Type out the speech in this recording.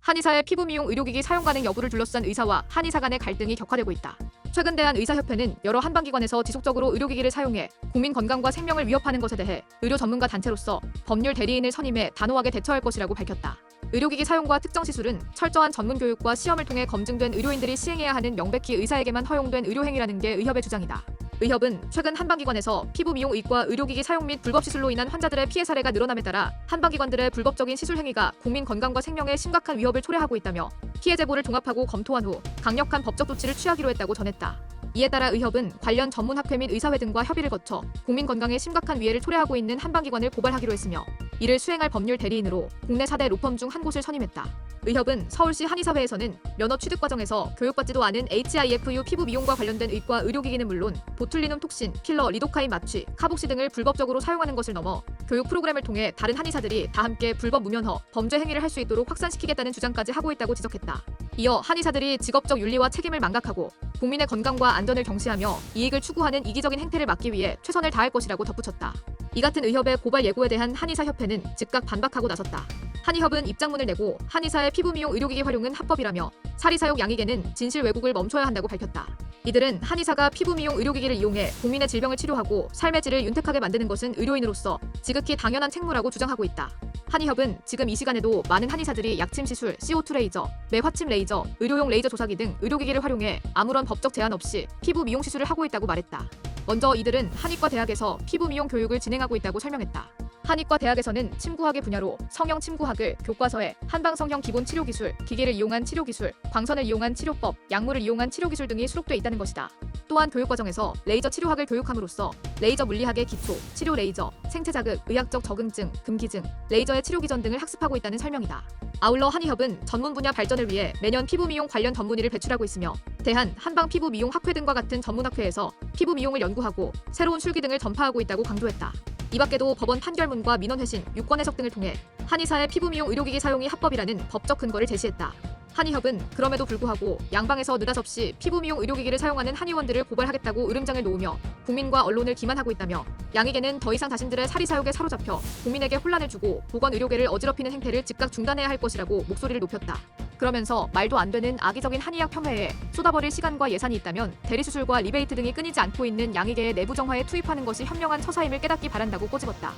한의사의 피부 미용 의료기기 사용 가능 여부를 둘러싼 의사와 한의사 간의 갈등이 격화되고 있다. 최근 대한의사협회는 여러 한방기관에서 지속적으로 의료기기를 사용해 국민 건강과 생명을 위협하는 것에 대해 의료 전문가 단체로서 법률 대리인을 선임해 단호하게 대처할 것이라고 밝혔다. 의료기기 사용과 특정 시술은 철저한 전문 교육과 시험을 통해 검증된 의료인들이 시행해야 하는 명백히 의사에게만 허용된 의료행위라는 게 의협의 주장이다. 의협은 최근 한방기관에서 피부 미용 의과 의료기기 사용 및 불법 시술로 인한 환자들의 피해 사례가 늘어남에 따라 한방기관들의 불법적인 시술 행위가 국민 건강과 생명에 심각한 위협을 초래하고 있다며 피해 제보를 종합하고 검토한 후 강력한 법적 조치를 취하기로 했다고 전했다. 이에 따라 의협은 관련 전문학회 및 의사회 등과 협의를 거쳐 국민 건강에 심각한 위해를 초래하고 있는 한방기관을 고발하기로 했으며 이를 수행할 법률 대리인으로 국내 4대 로펌 중 한 곳을 선임했다. 의협은 서울시 한의사회에서는 면허 취득 과정에서 교육받지도 않은 HIFU 피부 미용과 관련된 의과 의료기기는 물론 보툴리눔 톡신, 필러, 리도카인 마취, 카복시 등을 불법적으로 사용하는 것을 넘어 교육 프로그램을 통해 다른 한의사들이 다 함께 불법 무면허, 범죄 행위를 할 수 있도록 확산시키겠다는 주장까지 하고 있다고 지적했다. 이어 한의사들이 직업적 윤리와 책임을 망각하고 국민의 건강과 안전을 경시하며 이익을 추구하는 이기적인 행태를 막기 위해 최선을 다할 것이라고 덧붙였다. 이 같은 의협의 고발 예고에 대한 한의사협회는 즉각 반박하고 나섰다. 한의협은 입장문을 내고 한의사의 피부 미용 의료기기 활용은 합법이라며 사리 사용 양익에는 진실 왜곡을 멈춰야 한다고 밝혔다. 이들은 한의사가 피부 미용 의료기기를 이용해 국민의 질병을 치료하고 삶의 질을 윤택하게 만드는 것은 의료인으로서 지극히 당연한 책무라고 주장하고 있다. 한의협은 지금 이 시간에도 많은 한의사들이 약침 시술, CO2 레이저, 매화침 레이저, 의료용 레이저 조사기 등 의료기기를 활용해 아무런 법적 제한 없이 피부 미용 시술을 하고 있다고 말했다. 먼저 이들은 한의과 대학에서 피부 미용 교육을 진행하고 있다고 설명했다. 한의과 대학에서는 침구학의 분야로 성형 침구학을 교과서에 한방 성형 기본 치료 기술, 기계를 이용한 치료 기술, 광선을 이용한 치료법, 약물을 이용한 치료 기술 등이 수록돼 있다는 것이다. 또한 교육 과정에서 레이저 치료학을 교육함으로써 레이저 물리학의 기초, 치료 레이저, 생체 자극, 의학적 적응증, 금기증, 레이저의 치료 기전 등을 학습하고 있다는 설명이다. 아울러 한의협은 전문 분야 발전을 위해 매년 피부 미용 관련 전문의를 배출하고 있으며 대한 한방 피부 미용 학회 등과 같은 전문 학회에서 피부 미용을 연구하고 새로운 술기 등을 전파하고 있다고 강조했다. 이 밖에도 법원 판결문과 민원 회신, 유권 해석 등을 통해 한의사의 피부 미용 의료기기 사용이 합법이라는 법적 근거를 제시했다. 한의협은 그럼에도 불구하고 양방에서 느닷없이 피부 미용 의료기기를 사용하는 한의원들을 고발하겠다고 으름장을 놓으며 국민과 언론을 기만하고 있다며 양익에는 더 이상 자신들의 사리 사욕에 사로잡혀 국민에게 혼란을 주고 보건 의료계를 어지럽히는 행태를 즉각 중단해야 할 것이라고 목소리를 높였다. 그러면서 말도 안 되는 악의적인 한의학 폄훼에 쏟아버릴 시간과 예산이 있다면 대리수술과 리베이트 등이 끊이지 않고 있는 양의계의 내부 정화에 투입하는 것이 현명한 처사임을 깨닫기 바란다고 꼬집었다.